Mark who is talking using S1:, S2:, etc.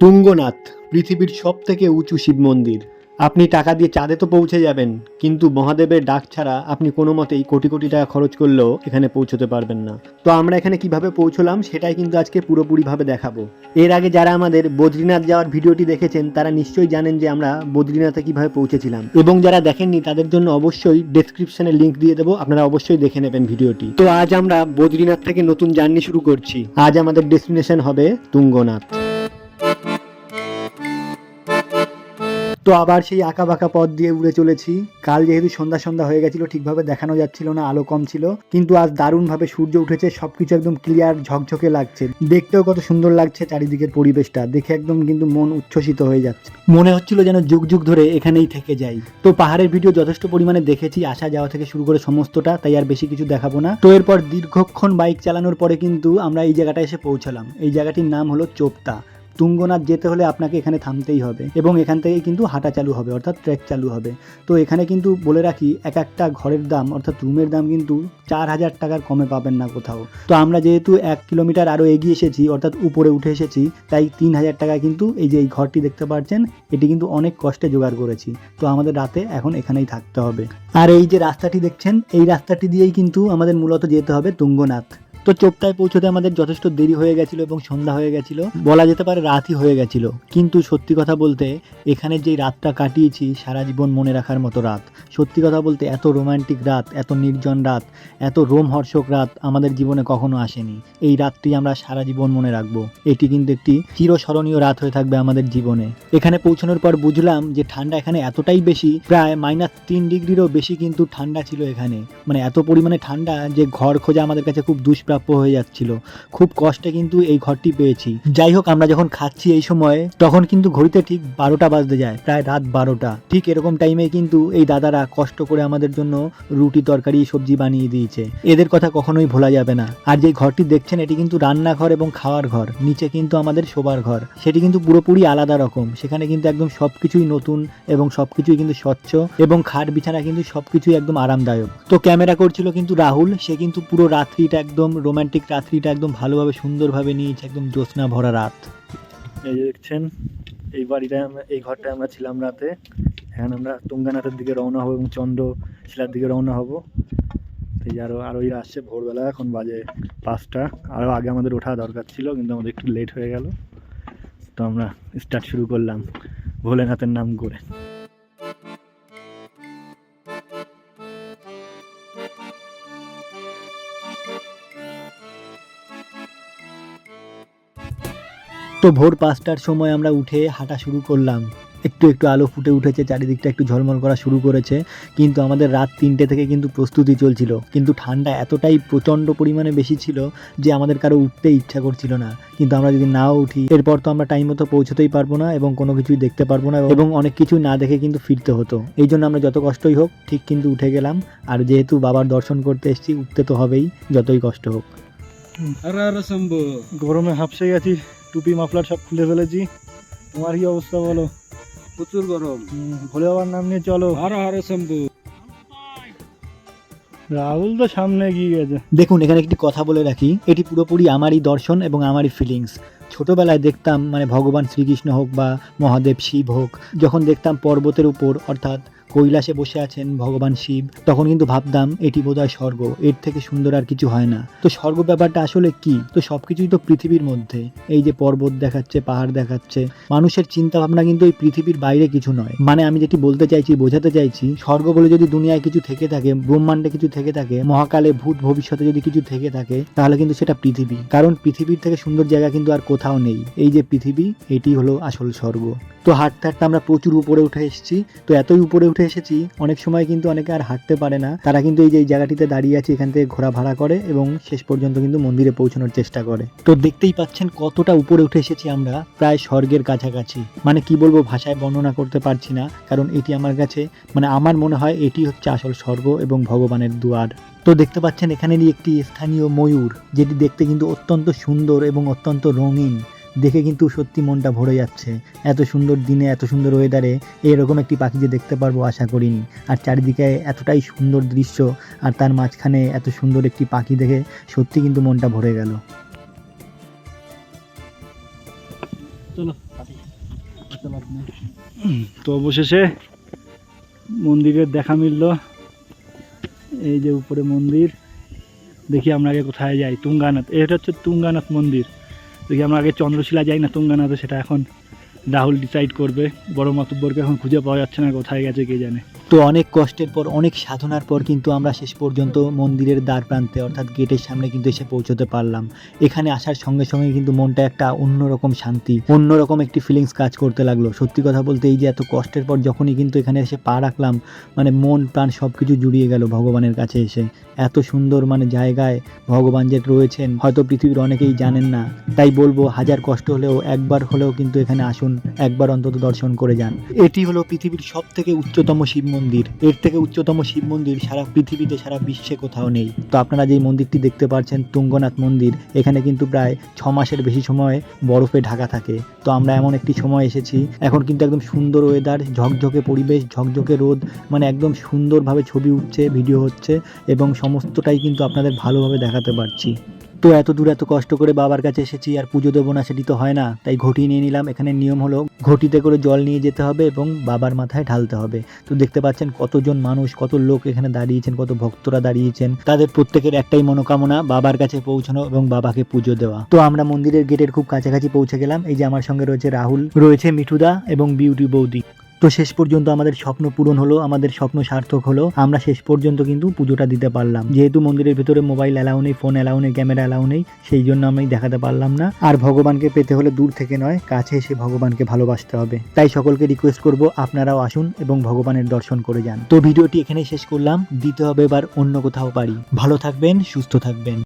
S1: তুঙ্গনাথ, পৃথিবীর সব থেকে উঁচু শিব মন্দির। আপনি টাকা দিয়ে চাঁদে তো পৌঁছে যাবেন, কিন্তু মহাদেবের ডাক ছাড়া আপনি কোনো মতেই কোটি কোটি টাকা খরচ করলেও এখানে পৌঁছতে পারবেন না। তো আমরা এখানে কীভাবে পৌঁছলাম সেটাই কিন্তু আজকে পুরোপুরিভাবে দেখাবো। এর আগে যারা আমাদের বদ্রীনাথ যাওয়ার ভিডিওটি দেখেছেন, তারা নিশ্চয়ই জানেন যে আমরা বদ্রীনাথে কীভাবে পৌঁছেছিলাম। এবং যারা দেখেননি, তাদের জন্য অবশ্যই ডেসক্রিপশনে লিঙ্ক দিয়ে দেবো, আপনারা অবশ্যই দেখে নেবেন ভিডিওটি। তো আজ আমরা বদ্রীনাথ থেকে নতুন জার্নি শুরু করছি। আজ আমাদের ডেস্টিনেশন হবে তুঙ্গনাথ। তো আবার সেই আঁকা বাঁকা পথ দিয়ে উড়ে চলেছি। কাল যেহেতু সন্ধ্যা সন্ধ্যা হয়ে গেছিল, ঠিকভাবে দেখানো যাচ্ছিল না, আলো কম ছিল। কিন্তু আজ দারুণভাবে সূর্য উঠেছে, সবকিছু একদম ক্লিয়ার ঝকঝকে লাগছে। দেখতেও কত সুন্দর লাগছে চারিদিকের পরিবেশটা, দেখে একদম কিন্তু মন উচ্ছ্বসিত হয়ে যাচ্ছে। মনে হচ্ছিল যেন যুগ যুগ ধরে এখানেই থেকে যাই। তো পাহাড়ের ভিডিও যথেষ্ট পরিমাণে দেখেছি, আসা যাওয়া থেকে শুরু করে সমস্তটা, তাই আর বেশি কিছু দেখাবো না। তো এরপর দীর্ঘক্ষণ বাইক চালানোর পরে কিন্তু আমরা এই জায়গাটা এসে পৌঁছালাম। এই জায়গাটির নাম হলো চোপতা। তুঙ্গনাথ যেতে হলে আপনাকে এখানে থামতেই হবে এবং এখান থেকে কিন্তু হাঁটা চালু হবে, অর্থাৎ ট্রেক চালু হবে। তো এখানে কিন্তু বলে রাখি, এক একটা ঘরের দাম, অর্থাৎ রুমের দাম কিন্তু চার হাজার টাকার কমে পাবেন না কোথাও। তো আমরা যেহেতু এক কিলোমিটার আরও এগিয়ে এসেছি, অর্থাৎ উপরে উঠে এসেছি, তাই তিন হাজার টাকা কিন্তু এই যে এই ঘরটি দেখতে পাচ্ছেন, এটি কিন্তু অনেক কষ্টে জোগাড় করেছি। তো আমাদের রাতে এখন এখানেই থাকতে হবে। আর এই যে রাস্তাটি দেখছেন, এই রাস্তাটি দিয়েই কিন্তু আমাদের মূলত যেতে হবে তুঙ্গনাথ। তো চোপতায় পৌঁছতে আমাদের যথেষ্ট দেরি হয়ে গেছিল এবং সন্ধ্যা হয়ে গেছিল। বলা যেতে পারে রাতই হয়ে গেছিল। কিন্তু সত্যি কথা বলতে, এখানে যেই রাতটা কাটিয়েছি, সারা জীবন মনে রাখার মতো রাত। সত্যি কথা বলতে, এত রোমান্টিক রাত, এত নির্জন রাত, এত রোমহর্ষক রাত আমাদের জীবনে কখনো আসেনি। এই রাতটি আমরা সারা জীবন মনে রাখব। এটি কিন্তু একটি চিরস্মরণীয় রাত হয়ে থাকবে আমাদের জীবনে। এখানে পৌঁছানোর পর বুঝলাম যে ঠান্ডা এখানে এতটাই বেশি, প্রায় মাইনাস তিন ডিগ্রিরও বেশি কিন্তু ঠান্ডা ছিল এখানে। মানে এত পরিমাণে ঠান্ডা যে ঘর খোঁজা আমাদের কাছে খুব দুষ্প্রাপ্য হয়ে যাচ্ছিল। খুব কষ্টে কিন্তু এই ঘরটি পেয়েছি। যাই হোক, আমরা যখন খাচ্ছি এই সময়, তখন কিন্তু ঘড়িতে ঠিক বারোটা বাজতে যায়, প্রায় রাত বারোটা। ঠিক এরকম টাইমে কিন্তু এই দাদারা কষ্ট করে আমাদের জন্য রুটি, তরকারি, সবজি বানিয়ে দিয়েছে। এদের কথা কখনোই ভোলা যাবে না। আর যে ঘরটি দেখছেন, এটি কিন্তু রান্নাঘর এবং খাওয়ার ঘর। নিচে কিন্তু আমাদের শোবার ঘর। সেটি কিন্তু পুরোপুরি আলাদা রকম। সেখানে কিন্তু একদম সবকিছুই নতুন এবং সবকিছুই কিন্তু স্বচ্ছ এবং খাট বিছানা কিন্তু সবকিছুই একদম আরামদায়ক। তো ক্যামেরা করছিল কিন্তু রাহুল। সে কিন্তু পুরো রাত্রিটা একদম রোমান্টিক রাত্রিটা একদম ভালোভাবে, সুন্দরভাবে নিয়েছে একদম জ্যোৎস্না ভরা রাত। এই যে দেখছেন, এই বাড়িটায় আমরা, এই ঘরটায় আমরা ছিলাম রাতে। এখন আমরা তুঙ্গানাথের দিকে রওনা হব এবং চন্দ্র শিলার দিকে রওনা হব। এই যে আরও আরও এরা আসছে ভোরবেলা, এখন বাজে পাঁচটা। আরও আগে আমাদের ওঠা দরকার ছিল, কিন্তু আমাদের একটু লেট হয়ে গেল। তো আমরা স্টার্ট শুরু করলাম ভোলেনাথের নাম করে। তো ভোর পাঁচটার সময় আমরা উঠে হাঁটা শুরু করলাম। একটু একটু আলো ফুটে উঠেছে চারিদিকটা একটু ঝলমল করা শুরু করেছে কিন্তু আমাদের রাত তিনটে থেকে কিন্তু প্রস্তুতি চলছিল। কিন্তু ঠান্ডা এতটাই প্রচণ্ড পরিমাণে বেশি ছিল যে আমাদের কারও উঠতে ইচ্ছা করছিল না। কিন্তু আমরা যদি নাও উঠি এরপর তো আমরা টাইম মতো পৌঁছতেই পারব না এবং কোনো কিছুই দেখতে পারব না এবং অনেক কিছু না দেখে কিন্তু ফিরতে হতো। এই জন্য আমরা যত কষ্টই হোক ঠিক কিন্তু উঠে গেলাম। আর যেহেতু বাবার দর্শন করতে এসেছি উঠতে তো হবেই যতই কষ্ট হোক। গরমে হাফসে গেছি। টুপি মাফলার সব খুলে ফেলেছি। তোমার কি অবস্থা বলো।
S2: প্রচুর গরম।
S1: ভোলে বাবার নাম নিয়ে চলো।
S2: হর হারো শম্ভু।
S1: রাহুল তো সামনে গিয়ে গেছে। দেখুন এখানে একটি কথা বলে রাখি এটি পুরোপুরি আমারই দর্শন এবং আমারই ফিলিংস ছোটবেলায় দেখতাম মানে ভগবান শ্রীকৃষ্ণ হোক বা মহাদেব শিব হোক, যখন দেখতাম পর্বতের উপর, অর্থাৎ কৈলাসে বসে আছেন ভগবান শিব, তখন কিন্তু ভাবতাম এটি বোধহয় স্বর্গ, এর থেকে সুন্দর আর কিছু হয় না। তো স্বর্গ ব্যাপারটা আসলে কি? তো সবকিছুই তো পৃথিবীর মধ্যে, এই যে পর্বত দেখাচ্ছে, পাহাড় দেখাচ্ছে, মানুষের চিন্তা ভাবনা কিন্তু এই পৃথিবীর বাইরে কিছু নয়। মানে আমি যেটি বলতে চাইছি, বোঝাতে চাইছি, স্বর্গ বলে যদি দুনিয়ায় কিছু থেকে থাকে, ব্রহ্মাণ্ডে কিছু থেকে থাকে, মহাকালে ভূত ভবিষ্যতে যদি কিছু থেকে থাকে, তাহলে কিন্তু সেটা পৃথিবী। কারণ পৃথিবীর থেকে সুন্দর জায়গা কিন্তু আর কোথাও নেই। এই যে পৃথিবী, এটি হলো আসল স্বর্গ। তো হাঁটতে হাঁটতে আমরা প্রচুর উপরে উঠে এসেছি। তো এতই উপরে উঠে এসেছি, অনেক সময় কিন্তু অনেকে আর হাঁটতে পারে না। তারা কিন্তু এই যে, এই জায়গাটিতে দাঁড়িয়ে আছে, এখান থেকে ঘোরা ভাড়া করে এবং শেষ পর্যন্ত কিন্তু মন্দিরে পৌঁছানোর চেষ্টা করে। তো দেখতেই পাচ্ছেন কতটা উপরে উঠে এসেছি আমরা, প্রায় স্বর্গের কাছাকাছি। মানে কি বলব, ভাষায় বর্ণনা করতে পারছি না, কারণ এটি আমার কাছে মানে আমার মনে হয় এটি হচ্ছে আসল স্বর্গ এবং ভগবানের দুয়ার। তো দেখতে পাচ্ছেন এখানেরই একটি স্থানীয় ময়ূর যেটি দেখতে কিন্তু অত্যন্ত সুন্দর এবং অত্যন্ত রঙিন। দেখে কিন্তু সত্যি মনটা ভরে যাচ্ছে। এত সুন্দর দিনে এত সুন্দর ওয়েদারে এরকম একটি পাখি যে দেখতে পারব আশা করিনি। আর চারিদিকে এতটাই সুন্দর দৃশ্য আর তার মাঝখানে এত সুন্দর একটি পাখি দেখে সত্যি কিন্তু মনটা ভরে গেল। চলো। তো অবশেষে মন্দিরের দেখা মিলল। এই যে উপরে মন্দির, দেখি আমরা আগে কোথায় যাই, তুঙ্গানাথ, এটা হচ্ছে তুঙ্গানাথ মন্দির। দেখি আমরা আগে চন্দ্রশিলা যাই না তুঙ্গানাথে, সেটা এখন রাহুল ডিসাইড করবে। বড় মাতুব্বরকে এখন খুঁজে পাওয়া যাচ্ছে না কোথায় গেছে কে জানে। তো অনেক কষ্টের পর, অনেক সাধনার পর কিন্তু আমরা শেষ পর্যন্ত মন্দিরের দ্বার প্রান্তে, অর্থাৎ গেটের সামনে কিন্তু এসে পৌঁছতে পারলাম। এখানে আসার সঙ্গে সঙ্গে কিন্তু মনটা একটা অন্যরকম শান্তি, অন্যরকম একটি ফিলিংস কাজ করতে লাগল। সত্যি কথা বলতে এই যে এত কষ্টের পর যখনই কিন্তু এখানে এসে পা রাখলাম মানে মন, প্রাণ সব কিছু জুড়িয়ে গেল ভগবানের কাছে এসে। এত সুন্দর মানে জায়গায় ভগবান যে রয়েছেন, হয়তো পৃথিবীর অনেকেই জানেন না। তাই বলব, হাজার কষ্ট হলেও, একবার হলেও কিন্তু এখানে আসুন। একবার অন্তত দর্শন করে যান। এটি হলো পৃথিবীর সব থেকে উচ্চতম শিব মন্দির। এর থেকে উচ্চতম শিব মন্দির সারা পৃথিবীতে, সারা বিশ্বে কোথাও নেই। তো আপনারা যেই মন্দিরটি দেখতে পাচ্ছেন তুঙ্গনাথ মন্দির, এখানে কিন্তু প্রায় ছ মাসের বেশি সময় বরফে ঢাকা থাকে। তো আমরা এমন একটি সময় এসেছি, এখন কিন্তু একদম সুন্দর ওয়েদার ঝকঝকে পরিবেশ, ঝকঝকে রোদ মানে একদম সুন্দরভাবে ছবি উঠছে ভিডিও হচ্ছে, এবং সমস্তটাই কিন্তু আপনাদের ভালোভাবে দেখাতে পারছি। তো এত দূর এত কষ্ট করে বাবার কাছে এসেছি আর পুজো দেবো না সেটি তো হয় না। তাই ঘটি নিয়ে নিলাম। এখানে নিয়ম হলো ঘটিতে করে জল নিয়ে যেতে হবে এবং বাবার মাথায় ঢালতে হবে। তো দেখতে পাচ্ছেন কতজন মানুষ, কত লোক এখানে দাঁড়িয়েছেন, কত ভক্তরা দাঁড়িয়েছেন। তাদের প্রত্যেকের একটাই মনোকামনা, বাবার কাছে পৌঁছানো এবং বাবাকে পুজো দেওয়া। তো আমরা মন্দিরের গেটের খুব কাছাকাছি পৌঁছে গেলাম। এই যে আমার সঙ্গে রয়েছে রাহুল, রয়েছে মিঠুদা এবং বিউটি বৌদি। তো শেষ পর্যন্ত আমাদের স্বপ্ন পূরণ হলো, আমাদের স্বপ্ন সার্থক হলো। আমরা শেষ পর্যন্ত কিন্তু পুজোটা দিতে পারলাম। যেহেতু মন্দিরের ভিতরে মোবাইল অ্যালাউ নেই ফোন অ্যালাউ নেই ক্যামেরা অ্যালাউ নেই, সেই জন্য আমি দেখাতে পারলাম না। আর ভগবানকে পেতে হলে দূর থেকে নয়, কাছে এসে ভগবানকে ভালোবাসতে হবে। তাই সকলকে রিকোয়েস্ট করব আপনারাও আসুন এবং ভগবানের দর্শন করে যান। তো ভিডিওটি এখানেই শেষ করলাম। দিতে হবে এবার অন্য কোথাও পারি। ভালো থাকবেন, সুস্থ থাকবেন।